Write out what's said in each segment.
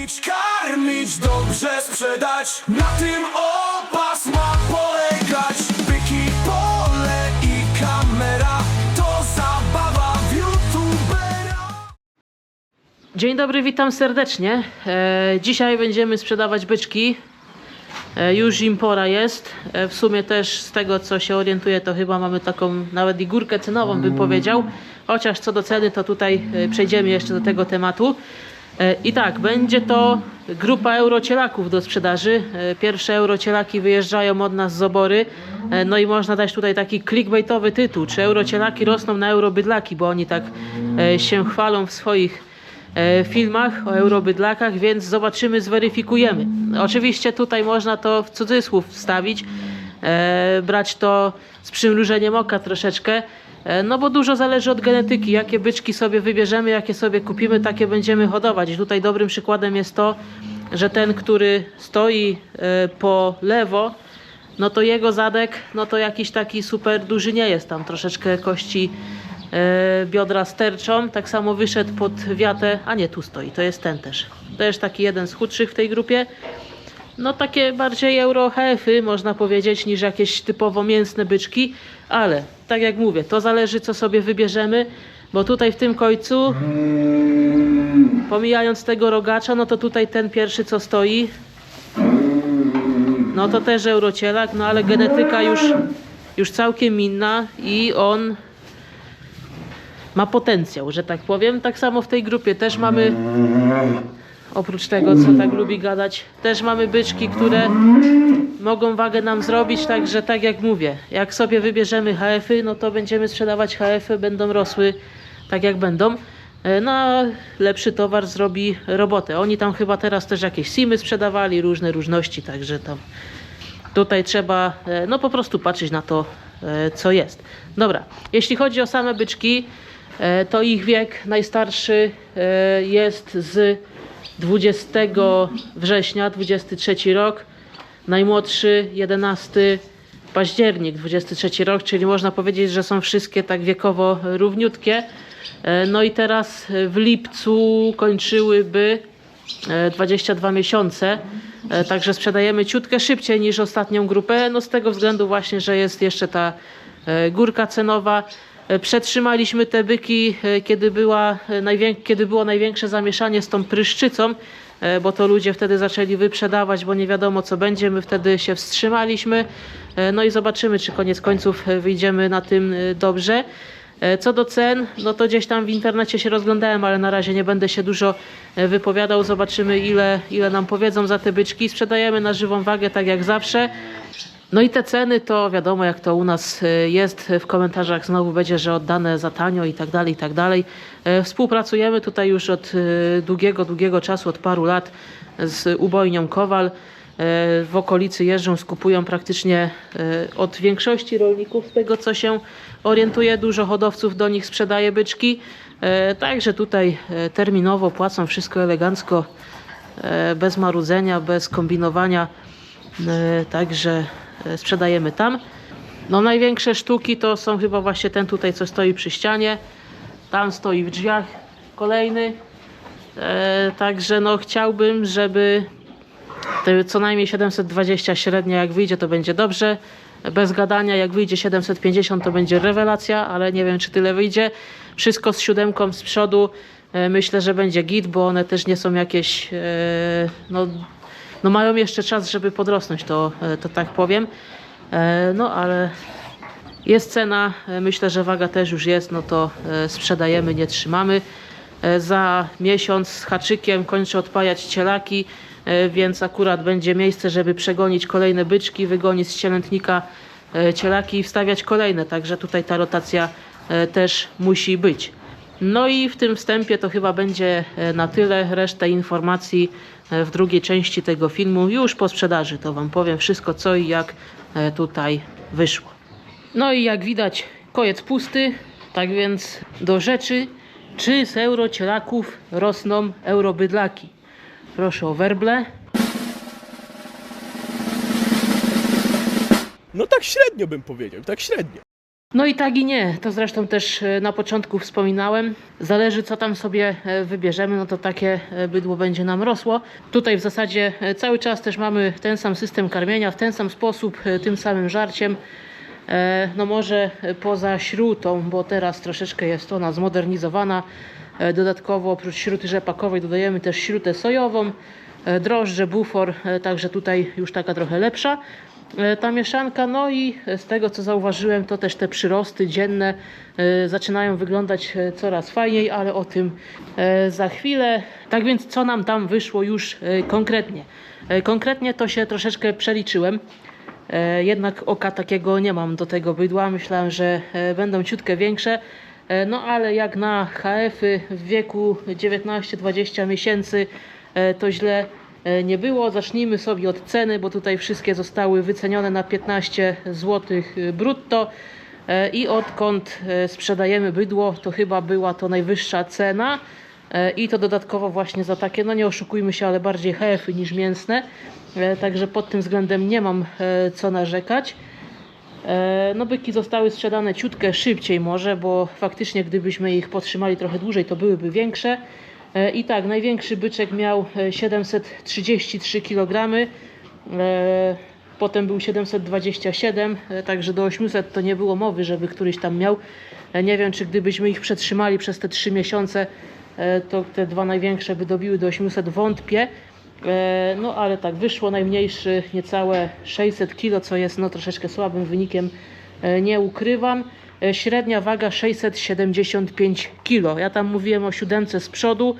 Karmić, karmić, dobrze sprzedać Na tym opas ma polegać Byki, pole i kamera To zabawa w youtubera Dzień dobry, witam serdecznie. E, dzisiaj będziemy sprzedawać byczki. E, już im pora jest. E, w sumie też z tego co się orientuję, to chyba mamy taką nawet i górkę cenową, bym powiedział. Chociaż co do ceny, to tutaj e, przejdziemy jeszcze do tego tematu. E, I tak, będzie to grupa eurocielaków do sprzedaży. E, Pierwsze eurocielaki wyjeżdżają od nas z obory. E, No i można dać tutaj taki clickbaitowy tytuł, czy eurocielaki rosną na eurobydlaki, bo oni tak się chwalą w swoich filmach o eurobydlakach, więc zobaczymy, zweryfikujemy. Oczywiście tutaj można to w cudzysłów wstawić, brać to z przymrużeniem oka troszeczkę, no bo dużo zależy od genetyki, jakie byczki sobie wybierzemy, jakie sobie kupimy, takie będziemy hodować. I tutaj dobrym przykładem jest to, że ten, który stoi e, po lewo, no to jego zadek, no to jakiś taki super duży nie jest, tam troszeczkę kości e, biodra sterczą, tak samo wyszedł pod wiatę, a nie tu stoi, to jest ten też. Jest taki jeden z chudszych w tej grupie. No takie bardziej euro hefy można powiedzieć niż jakieś typowo mięsne byczki, ale tak jak mówię, to zależy co sobie wybierzemy, bo tutaj w tym końcu pomijając tego rogacza, no to tutaj ten pierwszy co stoi, no to też eurocielak, no ale genetyka już, już całkiem inna i on ma potencjał, że tak powiem. Tak samo w tej grupie też mamy, oprócz tego co tak lubi gadać, też mamy byczki, które mogą wagę nam zrobić, także tak jak mówię, jak sobie wybierzemy HF-y, no to będziemy sprzedawać HF-y, będą rosły tak jak będą. E, No, lepszy towar zrobi robotę. Oni tam chyba teraz też jakieś simy sprzedawali, różne różności, także tam tutaj trzeba e, no po prostu patrzeć na to, e, co jest. Dobra, jeśli chodzi o same byczki, to ich wiek najstarszy jest z 20 września, 23 rok, najmłodszy 11 październik, 23 rok, czyli można powiedzieć, że są wszystkie tak wiekowo równiutkie. E, No i teraz e, w lipcu kończyłyby e, 22 miesiące, E, także sprzedajemy ciutkę szybciej niż ostatnią grupę, no z tego względu właśnie, że jest jeszcze ta e, górka cenowa. E, Przetrzymaliśmy te byki, e, kiedy, była, e, kiedy było największe zamieszanie z tą pryszczycą, bo to ludzie wtedy zaczęli wyprzedawać, bo nie wiadomo co będzie. My wtedy się wstrzymaliśmy. No i zobaczymy, czy koniec końców wyjdziemy na tym dobrze. Co do cen, no to gdzieś tam w internecie się rozglądałem, ale na razie nie będę się dużo wypowiadał. Zobaczymy ile, ile nam powiedzą za te byczki. Sprzedajemy na żywą wagę, tak jak zawsze. No i te ceny to wiadomo jak to u nas e, jest. W komentarzach znowu będzie, że oddane za tanio i tak dalej, i tak dalej. E, Współpracujemy tutaj już od e, długiego, długiego czasu, od paru lat z ubojnią Kowal. W okolicy jeżdżą, skupują praktycznie od większości rolników, z tego co się orientuje, dużo hodowców do nich sprzedaje byczki. Także tutaj terminowo płacą wszystko elegancko, bez marudzenia, bez kombinowania. Także sprzedajemy tam. No największe sztuki to są chyba właśnie ten tutaj, co stoi przy ścianie. Tam stoi w drzwiach kolejny. E, Także no chciałbym, żeby te co najmniej 720 średnia jak wyjdzie to będzie dobrze. Bez gadania jak wyjdzie 750 to będzie rewelacja, ale nie wiem czy tyle wyjdzie. Wszystko z siódemką z przodu e, myślę, że będzie git, bo one też nie są jakieś e, no, no mają jeszcze czas, żeby podrosnąć, to, e, to tak powiem. E, No ale jest cena, e, myślę, że waga też już jest, no to sprzedajemy, nie trzymamy. Za miesiąc z haczykiem kończę odpajać cielaki, więc akurat będzie miejsce, żeby przegonić kolejne byczki, wygonić z cielętnika cielaki i wstawiać kolejne, także tutaj ta rotacja też musi być. No i w tym wstępie to chyba będzie e, na tyle. Resztę informacji e, w drugiej części tego filmu już po sprzedaży. To Wam powiem wszystko co i jak e, tutaj wyszło. No i jak widać kojec pusty, tak więc do rzeczy. Czy z eurocielaków rosną eurobydlaki? Proszę o werble. No tak średnio bym powiedział, tak średnio. No i tak i nie, to zresztą też e, na początku wspominałem. Zależy co tam sobie e, wybierzemy, no to takie e, bydło będzie nam rosło. Tutaj w zasadzie cały czas też mamy ten sam system karmienia, w ten sam sposób, tym samym żarciem. No może poza śrutą, bo teraz troszeczkę jest ona zmodernizowana. Dodatkowo oprócz śruty rzepakowej dodajemy też śrutę sojową, drożdże, bufor, także tutaj już taka trochę lepsza ta mieszanka. No i e, z tego co zauważyłem, to też te przyrosty dzienne e, zaczynają wyglądać e, coraz fajniej, ale o tym e, za chwilę. Tak więc co nam tam wyszło już e, konkretnie? E, Konkretnie to się troszeczkę przeliczyłem. E, Jednak oka takiego nie mam do tego bydła. Myślałem, że e, będą ciutkę większe. E, No ale jak na HF-y w wieku 19-20 miesięcy e, to źle e, nie było. Zacznijmy sobie od ceny, bo tutaj wszystkie zostały wycenione na 15 zł brutto. E, I odkąd e, sprzedajemy bydło, to chyba była to najwyższa cena. E, I to dodatkowo właśnie za takie, no nie oszukujmy się, ale bardziej HF-y niż mięsne. E, Także pod tym względem nie mam e, co narzekać. E, No byki zostały sprzedane ciutkę szybciej może, bo faktycznie gdybyśmy ich potrzymali trochę dłużej, to byłyby większe. E, I tak, największy byczek miał e, 733 kg. E, Potem był 727, e, także do 800 to nie było mowy, żeby któryś tam miał. E, Nie wiem, czy gdybyśmy ich przetrzymali przez te 3 miesiące, e, to te dwa największe by dobiły do 800, wątpię. E, No ale tak, wyszło najmniejszy niecałe 600 kg, co jest no troszeczkę słabym wynikiem, e, nie ukrywam. E, Średnia waga 675 kg. Ja tam mówiłem o siódemce z przodu,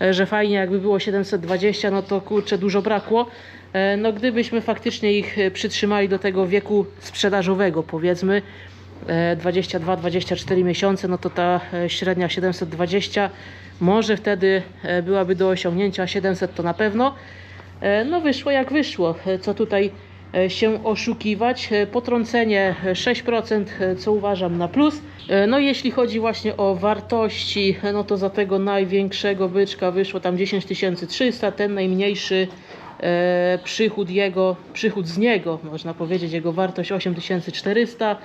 e, że fajnie jakby było 720, no to kurczę dużo brakło. E, No gdybyśmy faktycznie ich przytrzymali do tego wieku sprzedażowego powiedzmy, e, 22-24 miesiące, no to ta średnia 720 może wtedy byłaby do osiągnięcia, 700 to na pewno. No wyszło jak wyszło, co tutaj się oszukiwać. E, Potrącenie e, 6%, e, co uważam na plus. E, No jeśli chodzi właśnie o wartości, e, no to za tego największego byczka wyszło tam 10 300, ten najmniejszy e, przychód jego, przychód z niego, można powiedzieć, jego wartość 8400,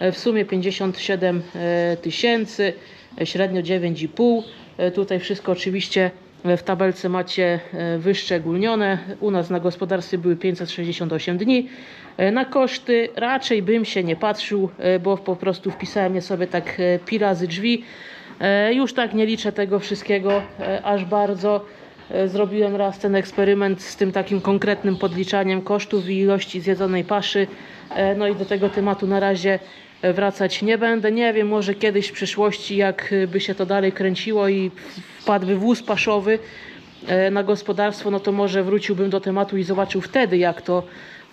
e, w sumie 57 e, tysięcy, e, średnio 9,5. E, Tutaj wszystko oczywiście e, w tabelce macie e, wyszczególnione. U nas na gospodarstwie były 568 dni. E, Na koszty raczej bym się nie patrzył, e, bo po prostu wpisałem je sobie tak e, pi razy drzwi. E, Już tak nie liczę tego wszystkiego e, aż bardzo. E, Zrobiłem raz ten eksperyment z tym takim konkretnym podliczaniem kosztów i ilości zjedzonej paszy. E, No i do tego tematu na razie e, wracać nie będę. Nie wiem, może kiedyś w przyszłości, jak e, się to dalej kręciło i wpadłby wóz paszowy e, na gospodarstwo, no to może wróciłbym do tematu i zobaczył wtedy, jak to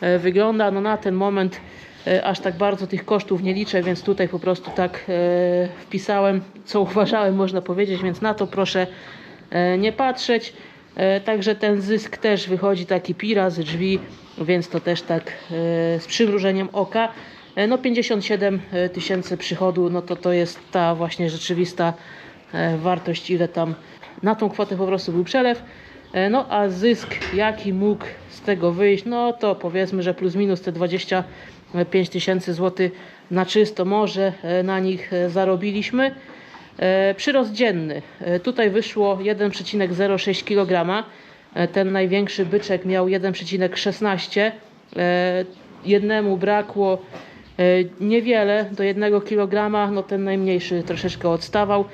e, wygląda. No na ten moment e, aż tak bardzo tych kosztów nie liczę, więc tutaj po prostu tak e, wpisałem, co uważałem, można powiedzieć, więc na to proszę e, nie patrzeć. E, Także ten zysk też wychodzi taki pi razy drzwi, więc to też tak e, z przymrużeniem oka. E, No 57 tysięcy przychodu, no to to jest ta właśnie rzeczywista e, wartość, ile tam na tą kwotę po prostu był przelew. E, No a zysk, jaki mógł z tego wyjść, no to powiedzmy, że plus minus te 25 tysięcy złotych na czysto może e, na nich e, zarobiliśmy. E, Przyrost dzienny. E, Tutaj wyszło 1,06 kg. E, Ten największy byczek miał 1,16. E, Jednemu brakło e, niewiele do 1 kg, no ten najmniejszy troszeczkę odstawał.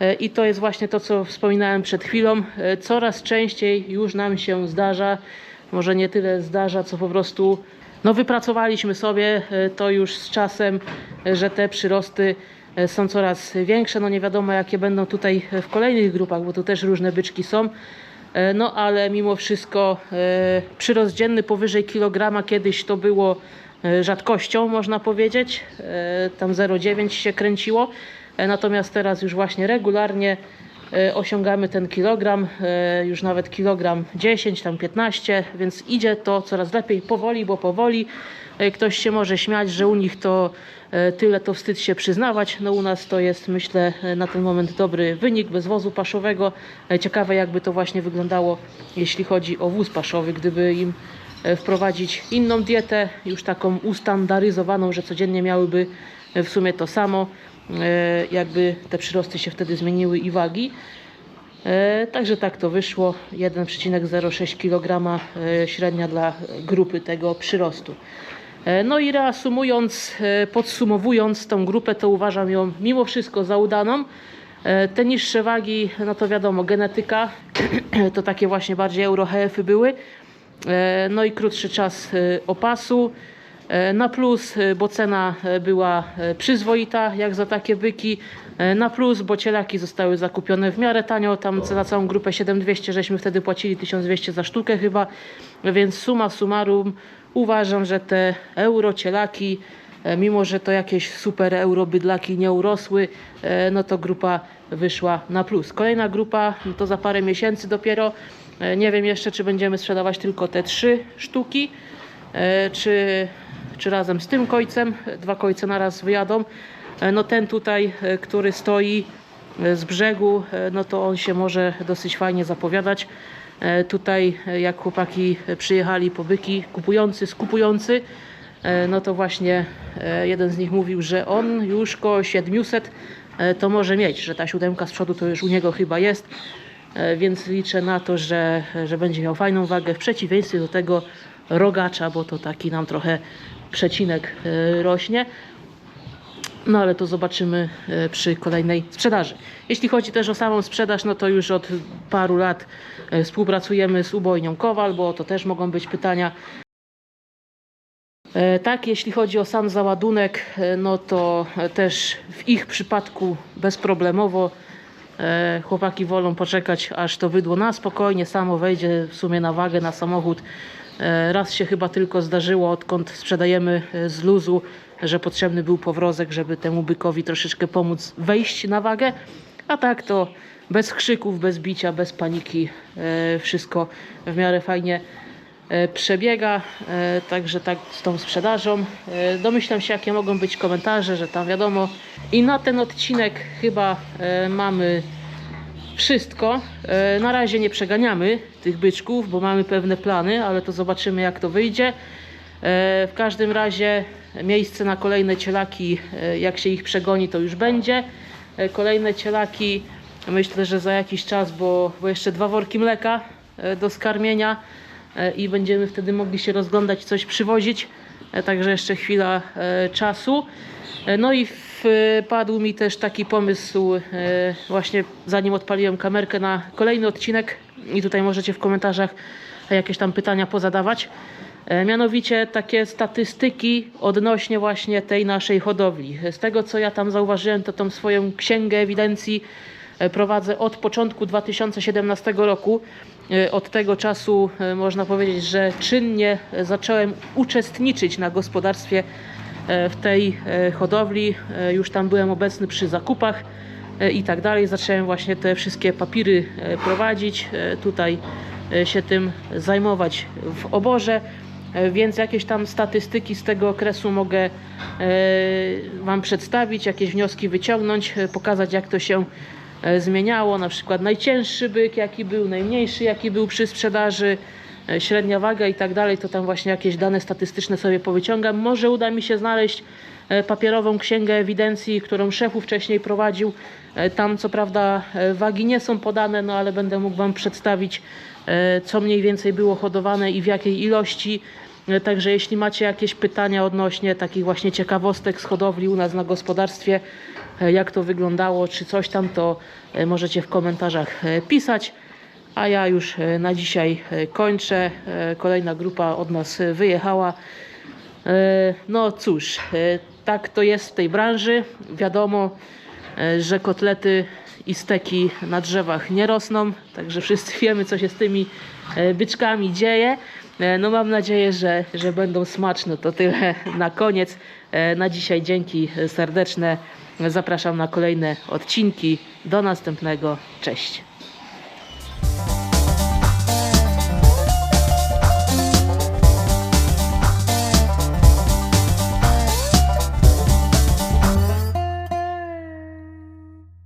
E, I to jest właśnie to, co wspominałem przed chwilą. E, Coraz częściej już nam się zdarza, może nie tyle zdarza, co po prostu no wypracowaliśmy sobie e, to już z czasem, e, że te przyrosty e, są coraz większe. No nie wiadomo jakie będą tutaj w kolejnych grupach, bo tu też różne byczki są. E, No ale mimo wszystko e, przyrost dzienny powyżej kilograma kiedyś to było e, rzadkością, można powiedzieć. E, Tam 0,9 się kręciło. E, Natomiast teraz już właśnie regularnie e, osiągamy ten kilogram, e, już nawet kilogram 10, tam 15, więc idzie to coraz lepiej, powoli, bo powoli. E, Ktoś się może śmiać, że u nich to e, tyle to wstyd się przyznawać. No u nas to jest myślę e, na ten moment dobry wynik bez wozu paszowego. E, Ciekawe jakby to właśnie wyglądało, jeśli chodzi o wóz paszowy, gdyby im e, wprowadzić inną dietę, już taką ustandaryzowaną, że codziennie miałyby w sumie to samo. E, Jakby te przyrosty się wtedy zmieniły i wagi. E, Także tak to wyszło. 1,06 kg e, średnia dla grupy tego przyrostu. E, No i reasumując, e, podsumowując tą grupę, to uważam ją mimo wszystko za udaną. E, Te niższe wagi, no to wiadomo, genetyka, to takie właśnie bardziej eurohefy były. E, No i krótszy czas e, opasu. E, Na plus, bo cena była przyzwoita, jak za takie byki. Na plus, bo cielaki zostały zakupione w miarę tanio. Tam za całą grupę 7200 żeśmy wtedy płacili 1200 za sztukę chyba. Więc suma summarum uważam, że te euro cielaki, mimo że to jakieś super euro bydlaki nie urosły, no to grupa wyszła na plus. Kolejna grupa no to za parę miesięcy dopiero. E, Nie wiem jeszcze, czy będziemy sprzedawać tylko te trzy sztuki, e, czy, czy razem z tym kojcem. Dwa kojce naraz wyjadą. E, No ten tutaj, który stoi z brzegu, no to on się może dosyć fajnie zapowiadać. Tutaj jak chłopaki przyjechali po byki, kupujący, skupujący, no to właśnie jeden z nich mówił, że on już koło 700 e, to może mieć, że ta siódemka z przodu to już u niego chyba jest, więc liczę na to, że, że będzie miał fajną wagę w przeciwieństwie do tego rogacza, bo to taki nam trochę przecinek e, rośnie. No ale to zobaczymy e, przy kolejnej sprzedaży. Jeśli chodzi też o samą sprzedaż, no to już od paru lat e, współpracujemy z ubojnią Kowal, bo to też mogą być pytania. E, Tak, jeśli chodzi o sam załadunek, e, no to e, też w ich przypadku bezproblemowo. E, Chłopaki wolą poczekać, aż to wydło na spokojnie, samo wejdzie w sumie na wagę, na samochód. E, Raz się chyba tylko zdarzyło, odkąd sprzedajemy e, z luzu, że potrzebny był powrozek, żeby temu bykowi troszeczkę pomóc wejść na wagę. A tak to bez krzyków, bez bicia, bez paniki, wszystko w miarę fajnie przebiega, e, także tak z tą sprzedażą. E, Domyślam się, jakie mogą być komentarze, że tam wiadomo. I na ten odcinek chyba e, mamy wszystko. E, Na razie nie przeganiamy tych byczków, bo mamy pewne plany, ale to zobaczymy, jak to wyjdzie. E, W każdym razie miejsce na kolejne cielaki, e, jak się ich przegoni, to już będzie. E, Kolejne cielaki, myślę, że za jakiś czas, bo, bo jeszcze dwa worki mleka e, do skarmienia e, i będziemy wtedy mogli się rozglądać, coś przywozić. E, Także jeszcze chwila e, czasu. E, No i wpadł mi też taki pomysł, e, właśnie zanim odpaliłem kamerkę na kolejny odcinek i tutaj możecie w komentarzach jakieś tam pytania pozadawać. E, Mianowicie takie statystyki odnośnie właśnie tej naszej hodowli. Z tego co ja tam zauważyłem, to tą swoją księgę ewidencji e, prowadzę od początku 2017 roku. E, Od tego czasu e, można powiedzieć, że czynnie zacząłem uczestniczyć na gospodarstwie e, w tej hodowli. Już tam byłem obecny przy zakupach i tak dalej. Zacząłem właśnie te wszystkie papiry prowadzić, tutaj się tym zajmować w oborze. Więc jakieś tam statystyki z tego okresu mogę Wam przedstawić, jakieś wnioski wyciągnąć, pokazać jak to się zmieniało, na przykład najcięższy byk jaki był, najmniejszy jaki był przy sprzedaży, e, średnia waga i tak dalej, to tam właśnie jakieś dane statystyczne sobie powyciągam. Może uda mi się znaleźć e, papierową księgę ewidencji, którą szefu wcześniej prowadził. E, Tam co prawda e, wagi nie są podane, no ale będę mógł Wam przedstawić e, co mniej więcej było hodowane i w jakiej ilości. Także jeśli macie jakieś pytania odnośnie takich właśnie ciekawostek z hodowli u nas na gospodarstwie, e, jak to wyglądało, czy coś tam, to e, możecie w komentarzach e, pisać. A ja już na dzisiaj kończę. Kolejna grupa od nas wyjechała. No cóż, tak to jest w tej branży. Wiadomo, że kotlety i steki na drzewach nie rosną, także wszyscy wiemy, co się z tymi e, byczkami dzieje. E, No mam nadzieję, że, że będą smaczne. To tyle na koniec. E, Na dzisiaj dzięki serdeczne. Zapraszam na kolejne odcinki. Do następnego. Cześć.